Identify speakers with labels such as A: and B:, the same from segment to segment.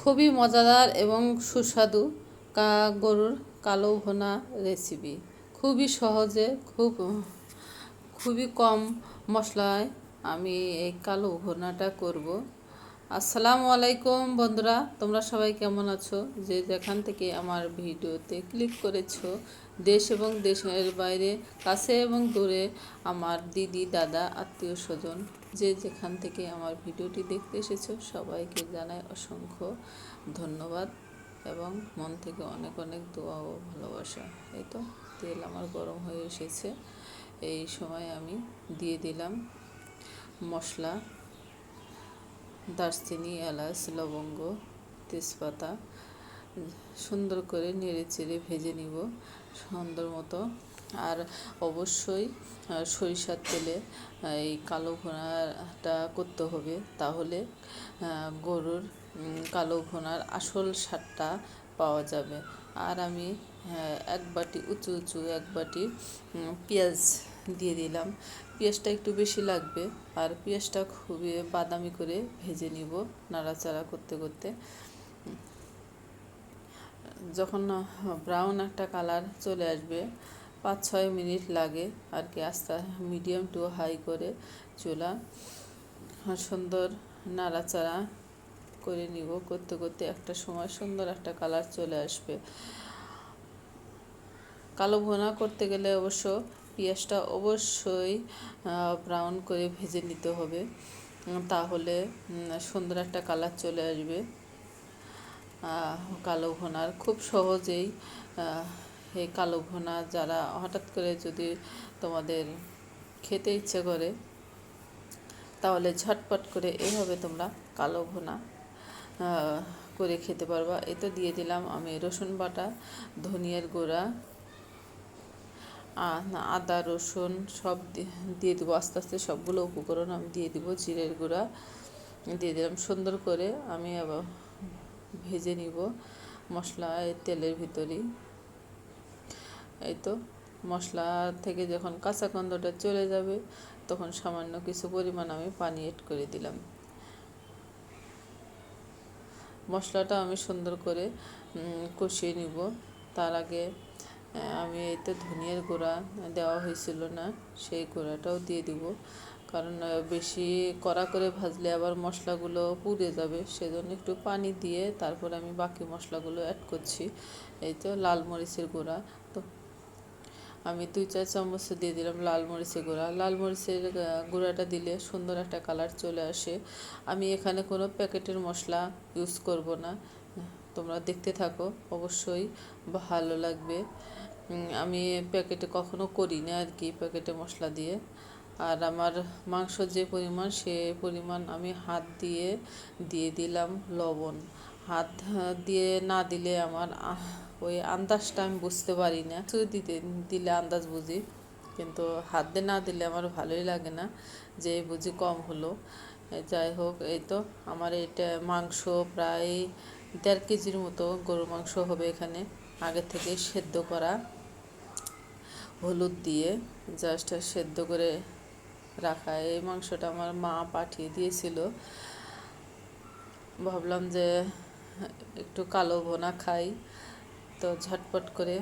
A: খুবই মজাদার এবং সুস্বাদু কা গরুর কালো ভোনা রেসিপি খুবই সহজে, খুব, খুবই কম মশলায় আমি এই কালো ভোনাটা করব। আসসালামু আলাইকুম বন্ধুরা, তোমরা সবাই কেমন আছো? যে যেখান থেকে আমার ভিডিওতে ক্লিক করেছ, দেশ এবং দেশের বাইরে, কাছে এবং দূরে আমার দিদি, দাদা, আত্মীয় স্বজন যে যেখান থেকে আমার ভিডিওটি দেখতে এসেছ, সবাইকে জানাই অসংখ্য ধন্যবাদ এবং মন থেকে অনেক অনেক দোয়া ও ভালোবাসা। এই তো, তেল আমার গরম হয়ে এসেছে। এই সময় আমি দিয়ে দিলাম মশলা, দারচিনি, এলাচ, লবঙ্গ, তেজপাতা, সুন্দর করে নেড়ে চেড়ে ভেজে নিব। সুন্দর মতো আর অবশ্যই সরিষার তেলে এই কালো ভোনাটা করতে হবে। তাহলে গরুর কালো ভোনার আসল স্বাদটা পাওয়া যাবে। আর আমি এক বাটি, উঁচু উঁচু এক বাটি পেঁয়াজ দিয়ে দিলাম। পেঁয়াজটা একটু বেশি লাগবে। আর পেঁয়াজটা খুবই বাদামি করে ভেজে নিব নাড়াচাড়া করতে করতে। যখন ব্রাউন একটা কালার চলে আসবে পাঁচ ছয় মিনিট লাগে আর কি আস্তে মিডিয়াম টু হাই করে চুলা সুন্দর নাড়াচাড়া করে নিব। করতে করতে একটা সময় সুন্দর একটা কালার চলে আসবে। কালো ভোনা করতে গেলে অবশ্য পেঁয়াজটা অবশ্যই ব্রাউন করে ভেজে নিতে হবে। তাহলে সুন্দর একটা কালার চলে আসবে। কালো ভোনার। খুব সহজেই এই কালো ভোনা যারা হঠাৎ করে যদি তোমাদের খেতে ইচ্ছে করে, তাহলে ঝটপট করে এভাবে তোমরা কালো ভোনা করে খেতে পারবা। এতে দিয়ে দিলাম আমি রসুন বাটা, ধনিয়ার গুঁড়া আদা, রসুন সব দিয়ে দেবো। আস্তে আস্তে সবগুলো উপকরণ আমি দিয়ে দিব, জিরের গুঁড়া দিয়ে দিলাম। সুন্দর করে আমি আবার ভেজে নিব মশলা তেলের ভিতরেই। এই তো, মশলা থেকে যখন কাঁচা গন্ধটা চলে যাবে, তখন সামান্য কিছু পরিমাণ আমি পানি এড করে দিলাম। মশলাটা আমি সুন্দর করে কষিয়ে নিব। তার আগে আমি এই তো ধনিয়ার গুঁড়া দেওয়া হয়েছিল না, সেই গুঁড়াটাও দিয়ে দিব। কারণ বেশি কড়া করে ভাজলে আবার মশলাগুলো পুড়ে যাবে, সেজন্য একটু পানি দিয়ে তারপর আমি বাকি মশলাগুলো অ্যাড করছি। এই তো লাল মরিচের গুঁড়া। আমি দুই চার চামচ দিয়ে দিলাম লাল মরিচের গুঁড়া। লাল মরিচের গুঁড়াটা দিলে সুন্দর একটা কালার চলে আসে। আমি এখানে কোনো প্যাকেটের মশলা ইউজ করব না। তোমরা দেখতে থাকো, অবশ্যই ভালো লাগবে। আমি প্যাকেটে কখনো করি না আর কি প্যাকেটে মশলা দিয়ে। আর আমার মাংস যে পরিমাণ, সে পরিমাণ আমি হাত দিয়ে দিয়ে দিলাম লবণ। হাত দিয়ে না দিলে আমার ওই আন্দাজটা আমি বুঝতে পারি না শুধু দিতে, দিলে আন্দাজ বুঝি, কিন্তু হাত দিয়ে না দিলে আমার ভালোই লাগে না যে বুঝি কম হলো। যাই হোক, এই তো আমার এটা মাংস প্রায় দেড় কেজির মতো গরু মাংস হবে এখানে। আগে থেকে সেদ্ধ করা হলুদ দিয়ে জাস্ট সেদ্ধ করে রাখা। এই মাংসটা আমার মা পাঠিয়ে দিয়েছিল। ভাবলাম যে একটু কালো ভোনা খাই, তো ঝটপট করে।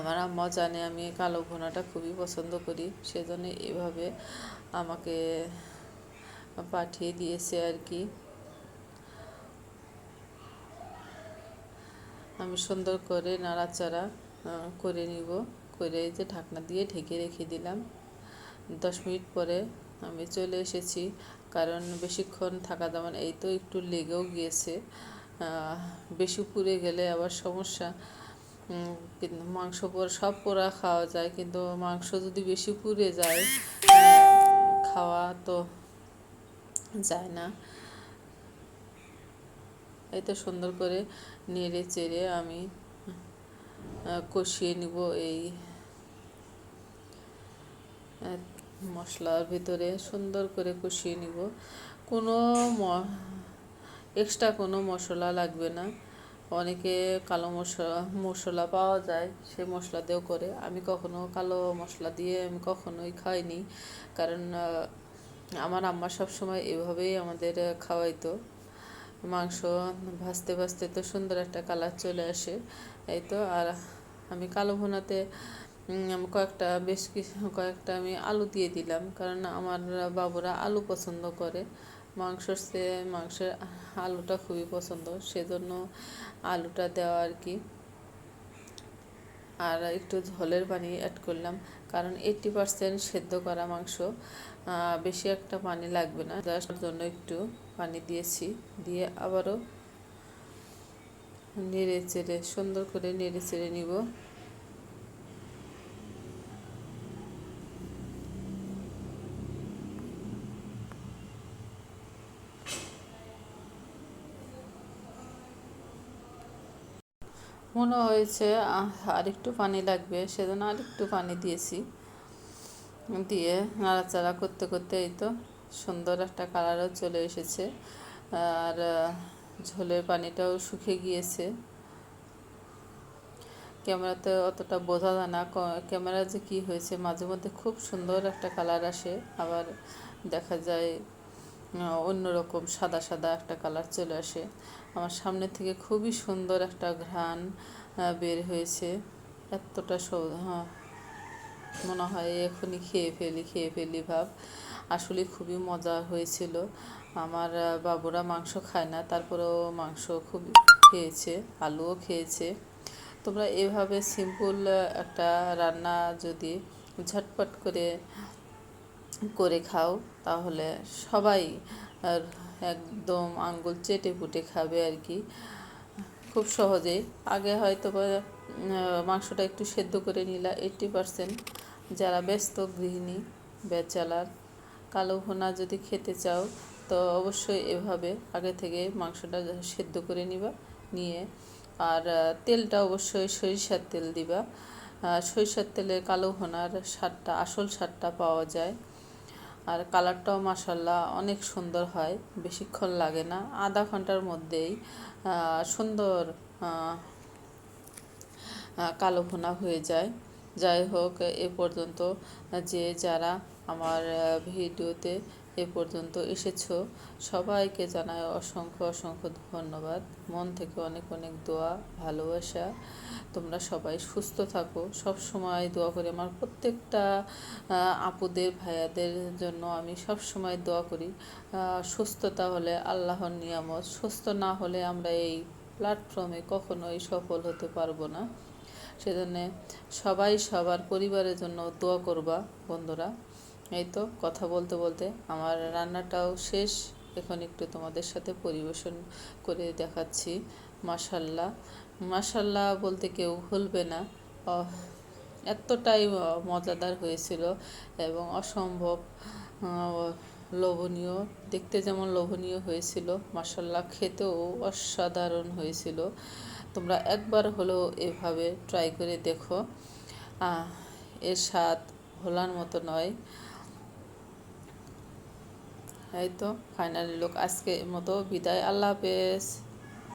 A: আমার আম্মা জানে আমি কালো ভোনাটা খুবই পছন্দ করি, সেজন্য এভাবে আমাকে পাঠিয়ে দিয়েছে আর কি। আমি সুন্দর করে নাড়াচাড়া করে নিব, করে যে ঢাকনা দিয়ে ঢেকে রেখে দিলাম। দশ মিনিট পরে আমি চলে এসেছি, কারণ বেশিক্ষণ থাকা যেমন এই তো একটু লেগেও গিয়েছে। বেশি পুড়ে গেলে আবার সমস্যা। কিন্তু মাংস পর সব পোড়া খাওয়া যায়, কিন্তু মাংস যদি বেশি পুড়ে যায় খাওয়া তো যায় না। এই তো সুন্দর করে নেড়ে চেড়ে আমি কষিয়ে নিব এই মশলার ভিতরে। সুন্দর করে কষিয়ে নিব। কোনো এক্সট্রা কোনো মশলা লাগবে না। অনেকে কালো মশলা মশলা পাওয়া যায়, সেই মশলা দিয়েও করে। আমি কখনো কালো মশলা দিয়ে আমি কখনোই খাইনি। কারণ আমার আম্মা সবসময় এভাবেই আমাদের খাওয়াইতো। মাংস ভাজতে ভাজতে তো সুন্দর একটা কালার চলে আসে। এই তো আর আমি কালো ভুনাতে কয়েকটা, বেশ কিছু, কয়েকটা আমি আলু দিয়ে দিলাম। কারণ আমার বাবুরা আলু পছন্দ করে। মাংসর চেয়ে মাংসের আলুটা খুবই পছন্দ, সেজন্য আলুটা দেওয়া আর কি। আর একটু ঝোলের পানি অ্যাড করলাম, কারণ এইটটি পারসেন্ট সেদ্ধ করা মাংস বেশি একটা পানি লাগবে না। যার জন্য একটু পানি দিয়েছি, দিয়ে আবারও নেড়ে চেড়ে, সুন্দর করে নেড়ে চেড়ে নিব। মনে হয়েছে আরেকটু পানি লাগবে। সেজন্য আরেকটু পানি দিয়েছি। দিয়ে নাড়াচাড়া করতে করতে এই তো সুন্দর একটা কালারও চলে এসেছে। আর ঝোলের পানিটাও শুকিয়ে গিয়েছে। ক্যামেরাতে অতটা বোঝা যায় না ক্যামেরা যে কি হয়েছে মাঝে মধ্যে খুব সুন্দর একটা কালার আসে। আবার দেখা যায় অন্যরকম সাদা সাদা একটা কালার চলে আসে। আমার সামনে থেকে খুবই সুন্দর একটা ঘ্রাণ বের হয়েছে। এতটা হ্যাঁ, মনে হয় এখনই খেয়ে ফেলি খেয়ে ফেলি ভাব। আসলে খুবই মজা হয়েছিল। আমার বাবুরা মাংস খায় না তারপরেও মাংস খুব খেয়েছে আলুও খেয়েছে। তোমরা এভাবে সিম্পল একটা রান্না যদি ঝটপট করে করে খাও, তাহলে সবাই আর একদম আঙ্গুল চেটে পুটে খাবে আর কি। খুব সহজেই। আগে হয়তো বা মাংসটা একটু সেদ্ধ করে নিলা এইটটি পারসেন্ট যারা ব্যস্ত গৃহিণী বেচালার কালো ভুনা যদি খেতে চাও, তো অবশ্যই এভাবে আগে থেকে মাংসটা সেদ্ধ করে নিবা, নিয়ে। আর তেলটা অবশ্যই সরিষার তেল দিবা। সরিষার তেলে কালো ভুনার স্বাদটা, আসল স্বাদটা পাওয়া যায়। আর কালারটাও মাসাল্লাহ অনেক সুন্দর হয়, বেশিক্ষণ লাগে না, আধা ঘণ্টার মধ্যেই সুন্দর কালো ভোনা হয়ে যায়। যাই হোক, এ পর্যন্ত যে যারা আমার ভিডিওতে এ পর্যন্ত এসেছ। সবাইকে জানায় অসংখ্য অসংখ্য ধন্যবাদ। মন থেকে অনেক অনেক দোয়া, ভালোবাসা। তোমরা সবাই সুস্থ থাকো। সব সময় দোয়া করি। আমার প্রত্যেকটা আপুদের, ভাইয়াদের জন্য আমি সব সময় দোয়া করি। সুস্থতা হলে আল্লাহর নিয়ামত। সুস্থ না হলে আমরা এই প্ল্যাটফর্মে কখনোই সফল হতে পারব না। সেজন্য সবাই সবার পরিবারের জন্য দোয়া করবা, বন্ধুরা। এই তো কথা বলতে বলতে আমার রান্নাটাও শেষ। এখন একটু তোমাদের সাথে পরিবেশন করে দেখাচ্ছি। মাসাল্লাহ মাসাল্লাহ বলতে কেউ ভুলবে না। এতটাই মজাদার হয়েছিল এবং অসম্ভব লোভনীয়, দেখতে যেমন লোভনীয় হয়েছিল মাসাল্লাহ খেতেও অসাধারণ হয়েছিল। তোমরা একবার হলেও এভাবে ট্রাই করে দেখো। এর স্বাদ ভোলার মতো নয়। এই তো ফাইনালি লোক আজকে মতো বিদায়। আল্লাহ হাফেজ।